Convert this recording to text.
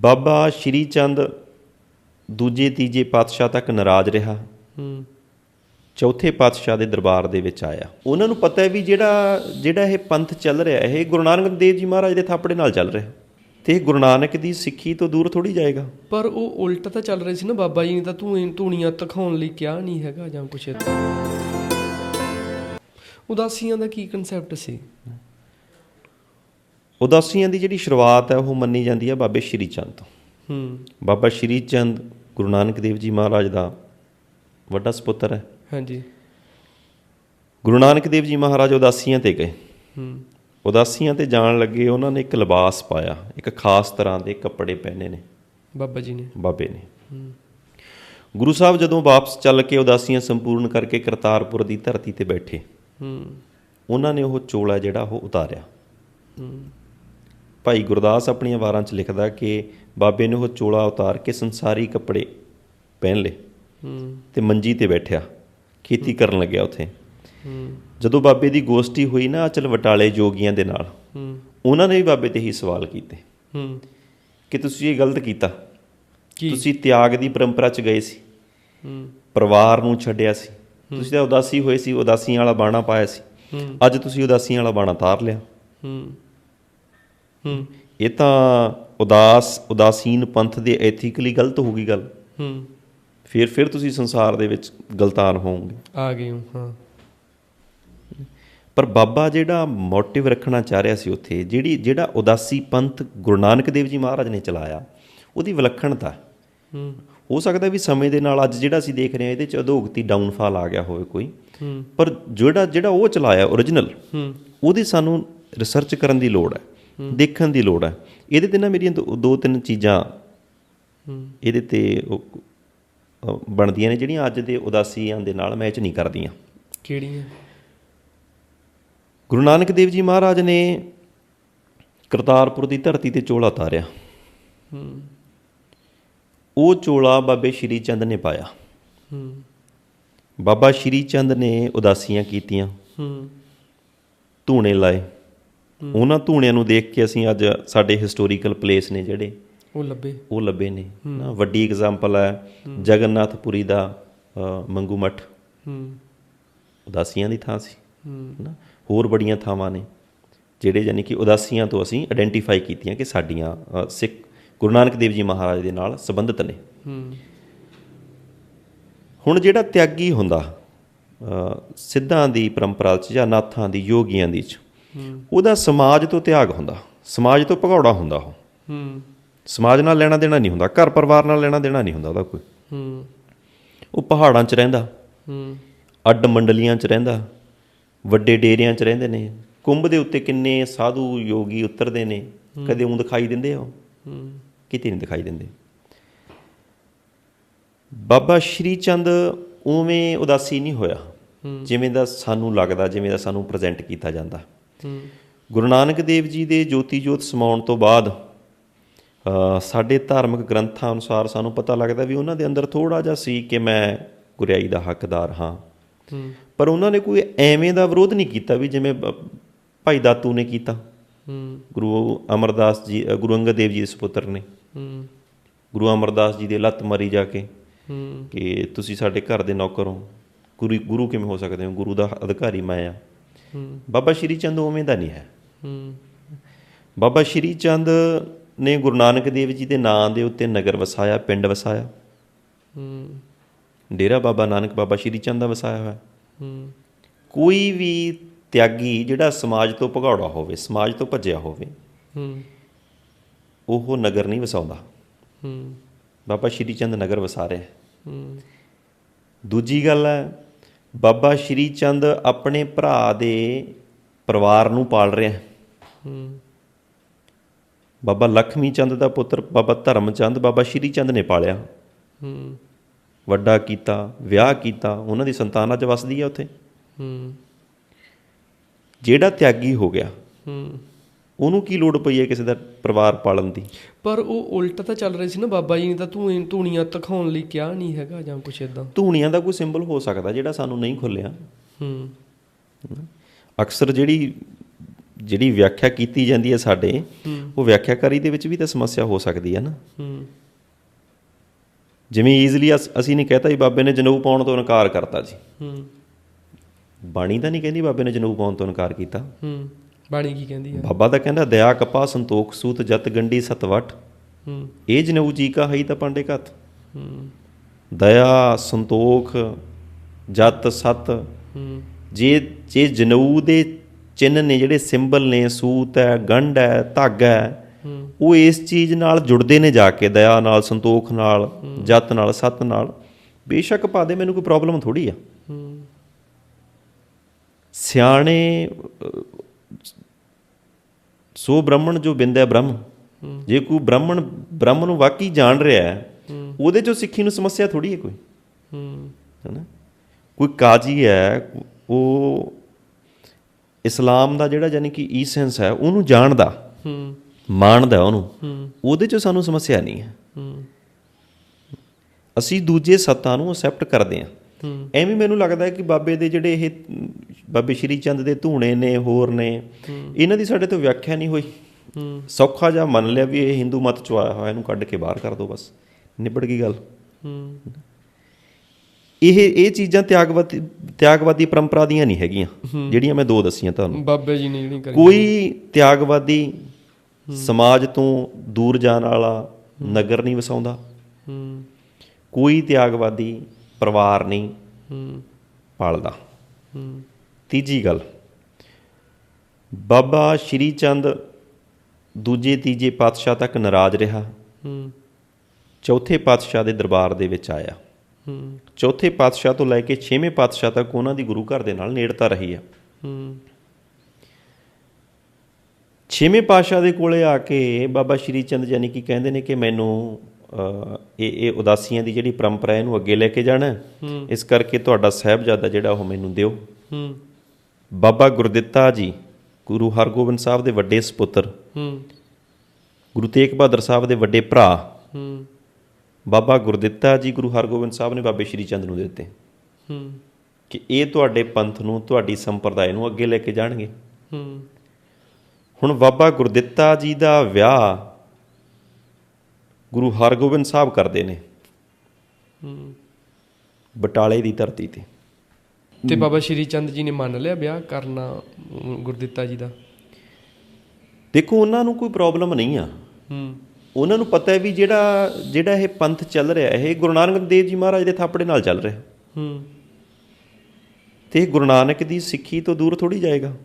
ਬਾਬਾ ਸ਼੍ਰੀ ਚੰਦ ਦੂਜੇ ਤੀਜੇ ਪਾਤਸ਼ਾਹ ਤੱਕ ਨਾਰਾਜ਼ ਰਿਹਾ। ਹੂੰ। ਚੌਥੇ ਪਾਤਸ਼ਾਹ ਦੇ ਦਰਬਾਰ ਦੇ ਵਿੱਚ ਆਇਆ। ਉਹਨਾਂ ਨੂੰ ਪਤਾ ਹੈ ਵੀ ਜਿਹੜਾ ਜਿਹੜਾ ਇਹ ਪੰਥ ਚੱਲ ਰਿਹਾ ਇਹ ਗੁਰੂ ਨਾਨਕ ਦੇਵ ਜੀ ਮਹਾਰਾਜ ਦੇ ਥਾਪੜੇ ਨਾਲ ਚੱਲ ਰਿਹਾ। ਤੇ ਇਹ ਗੁਰੂ ਨਾਨਕ ਦੀ ਸਿੱਖੀ ਤੋਂ ਦੂਰ ਥੋੜੀ ਜਾਏਗਾ। ਪਰ ਉਹ ਉਲਟ ਤਾਂ ਚੱਲ ਰਹੀ ਸੀ ਨਾ ਬਾਬਾ ਜੀ ਨੇ ਤਾਂ ਤੂੰ ਧੂਣੀਆਂ ਤਖਾਉਣ ਲਈ ਕਿਹਾ ਨਹੀਂ ਹੈਗਾ ਜਾਂ ਕੁਛ ਉਦਾਸੀਆਂ ਦਾ ਕੀ ਕਨਸੈਪਟ ਸੀ? ਉਦਾਸੀਆਂ ਦੀ ਜਿਹੜੀ ਸ਼ੁਰੂਆਤ ਹੈ ਉਹ ਮੰਨੀ ਜਾਂਦੀ ਹੈ ਬਾਬੇ ਸ਼੍ਰੀ ਚੰਦ ਤੋਂ। ਹੂੰ। ਬਾਬਾ ਸ਼੍ਰੀ ਚੰਦ ਗੁਰੂ ਨਾਨਕ ਦੇਵ ਜੀ ਮਹਾਰਾਜ ਦਾ ਵੱਡਾ ਸੁਪੁੱਤਰ ਹੈ। ਹਾਂਜੀ। ਗੁਰੂ ਨਾਨਕ ਦੇਵ ਜੀ ਮਹਾਰਾਜ ਉਦਾਸੀਆਂ ਤੇ ਗਏ। ਹੂੰ। ਉਦਾਸੀਆਂ ਤੇ ਜਾਣ ਲੱਗੇ ਉਹਨਾਂ ਨੇ ਇੱਕ ਲਿਬਾਸ ਪਾਇਆ ਇੱਕ ਖਾਸ ਤਰ੍ਹਾਂ ਦੇ ਕੱਪੜੇ ਪਹਿਨੇ ਨੇ। ਬਾਬਾ ਜੀ ਨੇ। ਬਾਬੇ ਨੇ। ਗੁਰੂ ਸਾਹਿਬ ਜਦੋਂ ਵਾਪਸ ਚੱਲ ਕੇ ਉਦਾਸੀਆਂ ਸੰਪੂਰਨ ਕਰਕੇ ਕਰਤਾਰਪੁਰ ਦੀ ਧਰਤੀ ਤੇ ਬੈਠੇ ਹੂੰ। ਉਹਨਾਂ ਨੇ ਉਹ ਚੋਲਾ ਜਿਹੜਾ ਉਹ ਉਤਾਰਿਆ। ਹੂੰ। ਭਾਈ ਗੁਰਦਾਸ ਆਪਣੀਆਂ ਵਾਰਾਂ 'ਚ ਲਿਖਦਾ ਕਿ ਬਾਬੇ ਨੇ ਉਹ ਚੋਲਾ ਉਤਾਰ ਕੇ ਸੰਸਾਰੀ ਕੱਪੜੇ ਪਹਿਨ ਲਏ ਹੂੰ। ਤੇ ਮੰਜੀ ਤੇ ਬੈਠਿਆ ਖੇਤੀ ਕਰਨ ਲੱਗਿਆ ਉੱਥੇ। ਹੂੰ। ਜਦੋਂ ਬਾਬੇ ਦੀ ਗੋਸ਼ਟੀ ਹੋਈ ਨਾ ਅਚਲ ਵਟਾਲੇ ਜੋਗੀਆਂ ਦੇ ਨਾਲ ਹੂੰ। ਉਹਨਾਂ ਨੇ ਵੀ ਬਾਬੇ ਤੇ ਹੀ ਸਵਾਲ ਕੀਤੇ ਹੂੰ। ਕਿ ਤੁਸੀਂ ਇਹ ਗਲਤ ਕੀਤਾ। ਕੀ? ਤੁਸੀਂ ਤਿਆਗ ਦੀ ਪਰੰਪਰਾ 'ਚ ਗਏ ਸੀ। ਹੂੰ। ਪਰਿਵਾਰ ਨੂੰ ਛੱਡਿਆ ਸੀ। ਤੁਸੀਂ ਤਾਂ ਉਦਾਸੀ ਹੋਏ ਸੀ ਉਦਾਸੀਆਂ ਵਾਲਾ ਬਾਣਾ ਪਾਇਆ ਸੀ। ਅੱਜ ਤੁਸੀਂ ਉਦਾਸੀਆਂ ਵਾਲਾ ਬਾਣਾ ਤਾਰ ਲਿਆ। ਹੂੰ। ਇਹ ਤਾਂ ਉਦਾਸ ਉਦਾਸੀਨ ਪੰਥ ਦੇ ਐਥੀਕਲੀ ਗਲਤ ਹੋ ਗਈ ਗੱਲ। ਹੂੰ। ਫਿਰ ਫਿਰ ਤੁਸੀਂ ਸੰਸਾਰ ਦੇ ਵਿੱਚ ਗਲਤਾਨ ਹੋਵੋਗੇ। ਆ ਗਏ ਹੂੰ ਪਰ ਬਾਬਾ ਜਿਹੜਾ ਮੋਟਿਵ ਰੱਖਣਾ ਚਾਹ ਰਿਹਾ ਸੀ ਉੱਥੇ ਜਿਹੜੀ ਜਿਹੜਾ ਉਦਾਸੀ ਪੰਥ ਗੁਰੂ ਨਾਨਕ ਦੇਵ ਜੀ ਮਹਾਰਾਜ ਨੇ ਚਲਾਇਆ ਉਹਦੀ ਵਿਲੱਖਣਤਾ। ਹੂੰ। ਹੋ ਸਕਦਾ ਵੀ ਸਮੇਂ ਦੇ ਨਾਲ ਅੱਜ ਜਿਹੜਾ ਅਸੀਂ ਦੇਖ ਰਹੇ ਹਾਂ ਇਹਦੇ ਚ ਅਧੋਗਤੀ ਡਾਊਨਫਾਲ ਆ ਗਿਆ ਹੋਵੇ ਕੋਈ। ਹੂੰ। ਪਰ ਜਿਹੜਾ ਜਿਹੜਾ ਉਹ ਚਲਾਇਆ origignal ਹੂੰ। ਉਹਦੀ ਸਾਨੂੰ ਰਿਸਰਚ ਕਰਨ ਦੀ ਲੋੜ ਹੈ। ਦੇਖਣ ਦੀ ਲੋੜ ਹੈ। ਇਹਦੇ ਤੇ ਨਾ ਮੇਰੀਆਂ ਦੋ ਤਿੰਨ ਚੀਜ਼ਾਂ ਇਹਦੇ ਤੇ ਬਣਦੀਆਂ ਨੇ ਜਿਹੜੀਆਂ ਅੱਜ ਦੇ ਉਦਾਸੀਆਂ ਦੇ ਨਾਲ ਮੈਚ ਨਹੀਂ ਕਰਦੀਆਂ। ਕਿਹੜੀਆਂ? ਗੁਰੂ ਨਾਨਕ ਦੇਵ ਜੀ ਮਹਾਰਾਜ ਨੇ ਕਰਤਾਰਪੁਰ ਦੀ ਧਰਤੀ ਤੇ ਚੋਲਾ ਉਤਾਰਿਆ ਹੂੰ। ਉਹ ਚੋਲਾ ਬਾਬੇ ਸ਼੍ਰੀ ਚੰਦ ਨੇ ਪਾਇਆ। ਹੂੰ। ਬਾਬਾ ਸ਼੍ਰੀ ਚੰਦ ਨੇ ਉਦਾਸੀਆਂ ਕੀਤੀਆਂ। ਹੂੰ। ਧੂਣੇ ਲਾਏ। ਉਹਨਾਂ ਧੂਣਿਆਂ ਨੂੰ ਦੇਖ ਕੇ ਅਸੀਂ ਅੱਜ ਸਾਡੇ ਹਿਸਟੋਰੀਕਲ ਪਲੇਸ ਨੇ ਜਿਹੜੇ ਉਹ ਲੱਭੇ। ਉਹ ਲੱਭੇ ਨੇ। ਨਾ ਵੱਡੀ ਐਗਜ਼ਾਮਪਲ ਹੈ ਜਗਨਨਾਥਪੁਰੀ ਦਾ ਮੰਗੂ ਮੱਠ। ਹੂੰ। ਉਦਾਸੀਆਂ ਦੀ ਥਾਂ ਸੀ। ਹੂੰ। ਨਾ ਹੋਰ ਬੜੀਆਂ ਥਾਵਾਂ ਨੇ ਜਿਹੜੇ ਯਾਨੀ ਕਿ ਉਦਾਸੀਆਂ ਤੋਂ ਅਸੀਂ ਆਇਡੈਂਟੀਫਾਈ ਕੀਤੀਆਂ ਕਿ ਸਾਡੀਆਂ ਸਿੱਖ ਗੁਰੂ ਨਾਨਕ ਦੇਵ ਜੀ ਮਹਾਰਾਜ ਦੇ ਨਾਲ ਸੰਬੰਧਿਤ ਨੇ। ਹੂੰ। ਹੁਣ ਜਿਹੜਾ ਤਿਆਗੀ ਹੁੰਦਾ ਸਿੱਧਾਂ ਦੀ ਪਰੰਪਰਾ 'ਚ ਜਾਂ ਨਾਥਾਂ ਦੀ ਯੋਗੀਆਂ ਦੀ 'ਚ ਹੂੰ ਉਹਦਾ ਸਮਾਜ ਤੋਂ ਤਿਆਗ ਹੁੰਦਾ ਸਮਾਜ ਤੋਂ ਭਗੌੜਾ ਹੁੰਦਾ ਉਹ। ਹੂੰ। ਸਮਾਜ ਨਾਲ ਲੈਣਾ ਦੇਣਾ ਨਹੀਂ ਹੁੰਦਾ ਘਰ ਪਰਿਵਾਰ ਨਾਲ ਲੈਣਾ ਦੇਣਾ ਨਹੀਂ ਹੁੰਦਾ ਉਹਦਾ ਕੋਈ। ਹੂੰ। ਉਹ ਪਹਾੜਾਂ 'ਚ ਰਹਿੰਦਾ ਹੂੰ। ਅੱਡ ਮੰਡਲੀਆਂ 'ਚ ਰਹਿੰਦਾ ਵੱਡੇ ਡੇਰਿਆਂ 'ਚ ਰਹਿੰਦੇ ਨੇ ਕੁੰਭ ਦੇ ਉੱਤੇ ਕਿੰਨੇ ਸਾਧੂ ਯੋਗੀ ਉਤਰਦੇ ਨੇ ਕਦੇ ਉਹ ਦਿਖਾਈ ਦਿੰਦੇ ਆ ਹੂੰ। ਕਿਤੇ ਨਹੀਂ ਦਿਖਾਈ ਦਿੰਦੇ। ਬਾਬਾ ਸ਼੍ਰੀ ਚੰਦ ਉਵੇਂ ਉਦਾਸੀ ਨਹੀਂ ਹੋਇਆ। ਜਿਵੇਂ ਦਾ ਸਾਨੂੰ ਲੱਗਦਾ ਜਿਵੇਂ ਦਾ ਸਾਨੂੰ ਪ੍ਰੈਜ਼ੈਂਟ ਕੀਤਾ ਜਾਂਦਾ। ਹੂੰ ਗੁਰੂ ਨਾਨਕ ਦੇਵ ਜੀ ਦੇ ਜੋਤੀ ਜੋਤ ਸਮਾਉਣ ਤੋਂ ਬਾਅਦ ਸਾਡੇ ਧਾਰਮਿਕ ਗ੍ਰੰਥਾਂ ਅਨੁਸਾਰ ਸਾਨੂੰ ਪਤਾ ਲੱਗਦਾ ਵੀ ਉਹਨਾਂ ਦੇ ਅੰਦਰ ਥੋੜਾ ਜਿਹਾ ਸੀ ਕਿ ਮੈਂ ਗੁਰਿਆਈ ਦਾ ਹੱਕਦਾਰ ਹਾਂ। ਪਰ ਉਹਨਾਂ ਨੇ ਕੋਈ ਐਵੇਂ ਦਾ ਵਿਰੋਧ ਨਹੀਂ ਕੀਤਾ ਵੀ ਜਿਵੇਂ ਭਾਈ ਦਾਤੂ ਨੇ ਕੀਤਾ। ਹੂੰ। ਗੁਰੂ ਅਮਰਦਾਸ ਜੀ ਗੁਰੂ ਅੰਗਦ ਦੇਵ ਜੀ ਦੇ ਸੁਪੁੱਤਰ ਨੇ। ਹੂੰ। ਗੁਰੂ ਅਮਰਦਾਸ ਜੀ ਦੇ ਲੱਤ ਮਾਰੀ ਜਾ ਕੇ ਹੂੰ। ਕਿ ਤੁਸੀਂ ਸਾਡੇ ਘਰ ਦੇ ਨੌਕਰ ਹੋ। ਗੁਰੂ ਗੁਰੂ ਕਿਵੇਂ ਹੋ ਸਕਦੇ ਹੋ? ਗੁਰੂ ਦਾ ਅਧਿਕਾਰੀ ਮੈਂ ਆ ਬਾਬਾ ਸ਼੍ਰੀ ਚੰਦ ਉਵੇਂ ਦਾ ਨਹੀਂ ਹੈ। ਹੂੰ। ਬਾਬਾ ਸ਼੍ਰੀ ਚੰਦ ਨੇ ਗੁਰੂ ਨਾਨਕ ਦੇਵ ਜੀ ਦੇ ਨਾਂ ਦੇ ਉੱਤੇ ਨਗਰ ਵਸਾਇਆ ਪਿੰਡ ਵਸਾਇਆ। ਹੂੰ। ਡੇਰਾ ਬਾਬਾ ਨਾਨਕ ਬਾਬਾ ਸ਼੍ਰੀ ਚੰਦ ਦਾ ਵਸਾਇਆ ਹੋਇਆ। ਹੂੰ। ਕੋਈ ਵੀ ਤਿਆਗੀ ਜਿਹੜਾ ਸਮਾਜ ਤੋਂ ਭਗੌੜਾ ਹੋਵੇ ਸਮਾਜ ਤੋਂ ਭੱਜਿਆ ਹੋਵੇ ਹੂੰ। ਉਹ ਨਗਰ ਨਹੀਂ ਵਸਾਉਂਦਾ। ਹੂੰ। ਬਾਬਾ ਸ਼੍ਰੀ ਚੰਦ ਨਗਰ ਵਸਾ ਰਿਹਾ। ਦੂਜੀ ਗੱਲ ਹੈ ਬਾਬਾ ਸ਼੍ਰੀ ਚੰਦ ਆਪਣੇ ਭਰਾ ਦੇ ਪਰਿਵਾਰ ਨੂੰ ਪਾਲ ਰਿਹਾ। ਹੈ। ਬਾਬਾ ਲਖਮੀ ਚੰਦ ਦਾ ਪੁੱਤਰ ਬਾਬਾ ਧਰਮ ਚੰਦ ਬਾਬਾ ਸ਼੍ਰੀ ਚੰਦ ਨੇ ਪਾਲਿਆ। ਹੂੰ ਵੱਡਾ ਕੀਤਾ ਵਿਆਹ ਕੀਤਾ ਉਹਨਾਂ ਦੀ ਸੰਤਾਨ ਅੱਜ ਵਸਦੀ ਹੈ ਉੱਥੇ। ਹੂੰ। ਜਿਹੜਾ ਤਿਆਗੀ ਹੋ ਗਿਆ। ਹੂੰ। ਉਹਨੂੰ ਕੀ ਲੋੜ ਪਈ ਹੈ ਕਿਸੇ ਦਾ ਪਰਿਵਾਰ ਪਾਲਣ ਦੀ? ਪਰ ਉਹ ਉਲਟ ਤਾਂ ਚੱਲ ਰਹੀ ਸੀ ਨਾ ਬਾਬਾ ਜੀ ਨੇ ਤਾਂ ਤੂੰ ਧੂਣੀਆਂ ਤਖਾਉਣ ਲਈ ਕਿਹਾ ਨਹੀਂ ਹੈਗਾ ਜਾਂ ਕੁਛ ਇਦਾਂ ਧੂਣੀਆਂ ਦਾ ਕੋਈ ਸਿੰਬਲ ਹੋ ਸਕਦਾ ਜਿਹੜਾ ਸਾਨੂੰ ਨਹੀਂ ਖੁੱਲਿਆ। ਹੂੰ। ਅਕਸਰ ਜਿਹੜੀ ਜਿਹੜੀ ਵਿਆਖਿਆ ਕੀਤੀ ਜਾਂਦੀ ਹੈ ਸਾਡੇ ਉਹ ਵਿਆਖਿਆਕਾਰੀ ਦੇ ਵਿੱਚ ਵੀ ਤਾਂ ਸਮੱਸਿਆ ਹੋ ਸਕਦੀ ਹੈ ਨਾ। ਹੂੰ। ਜਿਵੇਂ ਈਜ਼ੀਲੀ ਅਸੀਂ ਨਹੀਂ ਕਹਤਾ ਵੀ ਬਾਬੇ ਨੇ ਜਨੇਊ ਪਾਉਣ ਤੋਂ ਇਨਕਾਰ ਕਰਤਾ ਜੀ। ਹੂੰ। ਬਾਣੀ ਤਾਂ ਨਹੀਂ ਕਹਿੰਦੀ ਬਾਬੇ ਨੇ ਜਨੇਊ ਪਾਉਣ ਤੋਂ ਇਨਕਾਰ ਕੀਤਾ। ਹੂੰ। ਬਾਣੀ ਕੀ ਕਹਿੰਦੀ ਹੈ? ਬਾਬਾ ਤਾਂ ਕਹਿੰਦਾ ਦਇਆ ਕਪਾ ਸੰਤੋਖ ਸੂਤ ਜਤ ਗੰਡੀ ਸਤਵਟ ਹੂੰ। ਇਹ ਜਨੇਊ ਜੀ ਕਾ ਹੈ ਤਾਂ ਪਾਂਡੇ ਕਤ ਹੂੰ। ਦਇਆ ਸੰਤੋਖ ਜਤ ਸਤ। ਹੂੰ। ਜੇ ਜੇ ਜਨੇਊ ਦੇ ਚਿੰਨ੍ਹ ਨੇ ਜਿਹੜੇ ਸਿੰਬਲ ਨੇ ਸੂਤ ਹੈ ਗੰਢ ਹੈ ਧਾਗਾ ਹੈ ਉਹ ਇਸ ਚੀਜ਼ ਨਾਲ ਜੁੜਦੇ ਨੇ ਜਾ ਕੇ ਦਇਆ ਨਾਲ ਸੰਤੋਖ ਨਾਲ ਜਤ ਨਾਲ ਸਤ ਨਾਲ। ਬੇਸ਼ੱਕ ਪਾ ਦੇ ਮੈਨੂੰ ਕੋਈ ਪ੍ਰੋਬਲਮ ਥੋੜੀ ਆ। ਸਿਆਣੇ ਸੋ ਬ੍ਰਾਹਮਣ ਜੋ ਬਿੰਦੈ ਬ੍ਰਹਮ। ਜੇ ਕੋਈ ਬ੍ਰਾਹਮਣ, ਬ੍ਰਹਮ ਨੂੰ ਵਾਕਈ ਜਾਣ ਰਿਹਾ ਹੈ, ਉਹਦੇ ਚੋਂ ਸਿੱਖੀ ਨੂੰ ਸਮੱਸਿਆ ਥੋੜੀ ਹੈ ਕੋਈ। ਹੂੰ ਹੈਨਾ? ਕੋਈ ਕਾਜੀ ਹੈ, ਉਹ ਇਸਲਾਮ ਦਾ ਜਿਹੜਾ ਯਾਨੀ ਕਿ ਈਸੈਂਸ ਹੈ, ਉਹਨੂੰ ਜਾਣਦਾ ਹੂੰ ਮਾਣਦਾ ਉਹਨੂੰ। ਉਹਦੇ ਚੋਂ ਸਾਨੂੰ ਸਮੱਸਿਆ ਨਹੀਂ ਹੈ। ਅਸੀਂ ਦੂਜੇ ਸੱਤਾਂ ਨੂੰ ਅਕਸੈਪਟ ਕਰਦੇ ਹਾਂ। ਐਵੇਂ ਮੈਨੂੰ ਲੱਗਦਾ ਹੈ ਕਿ ਬਾਬੇ ਦੇ ਜਿਹੜੇ ਇਹ ਬਾਬੇ ਸ਼੍ਰੀ ਚੰਦ ਦੇ ਧੂਣੇ ਨੇ ਹੋਰ ਨੇ ਇਹਨਾਂ ਦੀ ਸਾਡੇ ਤੋਂ ਵਿਆਖਿਆ ਨਹੀਂ ਹੋਈ। ਸੌਖਾ ਜਿਹਾ ਮੰਨ ਲਿਆ ਵੀ ਇਹ ਹਿੰਦੂ ਮਤ ਚੋਂ ਆਇਆ ਹੋਇਆ ਇਹਨੂੰ ਕੱਢ ਕੇ ਬਾਹਰ ਕਰ ਦਿਓ ਬਸ। ਨਿਬੜ ਗਈ ਗੱਲ। ਇਹ ਇਹ ਚੀਜ਼ਾਂ ਤਿਆਗਵਾਦੀ ਤਿਆਗਵਾਦੀ ਪਰੰਪਰਾ ਦੀਆਂ ਨਹੀਂ ਹੈਗੀਆਂ ਜਿਹੜੀਆਂ ਮੈਂ ਦੋ ਦੱਸੀਆਂ ਤੁਹਾਨੂੰ। ਬਾਬੇ ਜੀ ਨੇ ਜਿਹੜੀ ਕਰੀ ਕੋਈ ਤਿਆਗਵਾਦੀ ਸਮਾਜ ਤੋਂ ਦੂਰ ਜਾਣ ਵਾਲਾ ਨਗਰ ਨਹੀਂ ਵਸਾਉਂਦਾ। ਕੋਈ ਤਿਆਗਵਾਦੀ ਪਰਿਵਾਰ ਨਹੀਂ ਹੂੰ। ਪਾਲਦਾ। ਹੂੰ। ਤੀਜੀ ਗੱਲ ਬਾਬਾ ਸ਼੍ਰੀ ਚੰਦ ਦੂਜੇ ਤੀਜੇ ਪਾਤਸ਼ਾਹ ਤੱਕ ਨਾਰਾਜ਼ ਰਿਹਾ। ਹੂੰ। ਚੌਥੇ ਪਾਤਸ਼ਾਹ ਦੇ ਦਰਬਾਰ ਦੇ ਵਿੱਚ ਆਇਆ। ਹੂੰ। ਚੌਥੇ ਪਾਤਸ਼ਾਹ ਤੋਂ ਲੈ ਕੇ ਛੇਵੇਂ ਪਾਤਸ਼ਾਹ ਤੱਕ ਉਹਨਾਂ ਦੀ ਗੁਰੂ ਘਰ ਦੇ ਨਾਲ ਨੇੜਤਾ ਰਹੀ ਆ। ਹੂੰ। ਛੇਵੇਂ ਪਾਤਸ਼ਾਹ ਦੇ ਕੋਲੇ ਆ ਕੇ ਬਾਬਾ ਸ਼੍ਰੀ ਚੰਦ ਜਾਨੀ ਕਿ ਕਹਿੰਦੇ ਨੇ ਕਿ ਮੈਨੂੰ ਇਹ ਇਹ ਉਦਾਸੀਆਂ ਦੀ ਜਿਹੜੀ ਪਰੰਪਰਾ ਇਹਨੂੰ ਅੱਗੇ ਲੈ ਕੇ ਜਾਣਾ। ਇਸ ਕਰਕੇ ਤੁਹਾਡਾ ਸਾਹਿਬਜ਼ਾਦਾ ਜਿਹੜਾ ਉਹ ਮੈਨੂੰ ਦਿਓ। ਹੂੰ। ਬਾਬਾ ਗੁਰਦਿੱਤਾ ਜੀ ਗੁਰੂ ਹਰਗੋਬਿੰਦ ਸਾਹਿਬ ਦੇ ਵੱਡੇ ਸੁਪੁੱਤਰ। ਹੂੰ। ਗੁਰੂ ਤੇਗ ਬਹਾਦਰ ਸਾਹਿਬ ਦੇ ਵੱਡੇ ਭਰਾ। ਹੂੰ। ਬਾਬਾ ਗੁਰਦਿੱਤਾ ਜੀ ਗੁਰੂ ਹਰਗੋਬਿੰਦ ਸਾਹਿਬ ਨੇ ਬਾਬੇ ਸ਼੍ਰੀ ਚੰਦ ਨੂੰ ਦਿੱਤੇ। ਹੂੰ। ਕਿ ਇਹ ਤੁਹਾਡੇ ਪੰਥ ਨੂੰ ਤੁਹਾਡੀ ਸੰਪਰਦਾਇ ਨੂੰ ਅੱਗੇ ਲੈ ਕੇ ਜਾਣਗੇ। ਹੂੰ। ਹੁਣ ਬਾਬਾ ਗੁਰਦਿੱਤਾ ਜੀ ਦਾ ਵਿਆਹ ਗੁਰੂ ਹਰਗੋਬਿੰਦ ਸਾਹਿਬ ਕਰਦੇ ਨੇ। ਹੂੰ। ਬਟਾਲੇ ਦੀ ਧਰਤੀ ਤੇ। ਤੇ ਬਾਬਾ ਸ਼੍ਰੀ ਚੰਦ ਜੀ ਨੇ ਮੰਨ ਲਿਆ ਵਿਆਹ ਕਰਨਾ ਗੁਰਦਿੱਤਾ ਜੀ ਦਾ। ਦੇਖੋ ਉਹਨਾਂ ਨੂੰ ਕੋਈ ਪ੍ਰੋਬਲਮ ਨਹੀਂ ਆ। ਹੂੰ। ਉਹਨਾਂ ਨੂੰ ਪਤਾ ਹੈ ਵੀ ਜਿਹੜਾ ਜਿਹੜਾ ਇਹ ਪੰਥ ਚੱਲ ਰਿਹਾ ਇਹ ਗੁਰੂ ਨਾਨਕ ਦੇਵ ਜੀ ਮਹਾਰਾਜ ਦੇ ਥਾਪੜੇ ਨਾਲ ਚੱਲ ਰਿਹਾ। ਹੂੰ। ਤੇ ਗੁਰੂ ਨਾਨਕ ਦੀ ਸਿੱਖੀ ਤੋਂ ਦੂਰ ਥੋੜੀ ਜਾਏਗਾ।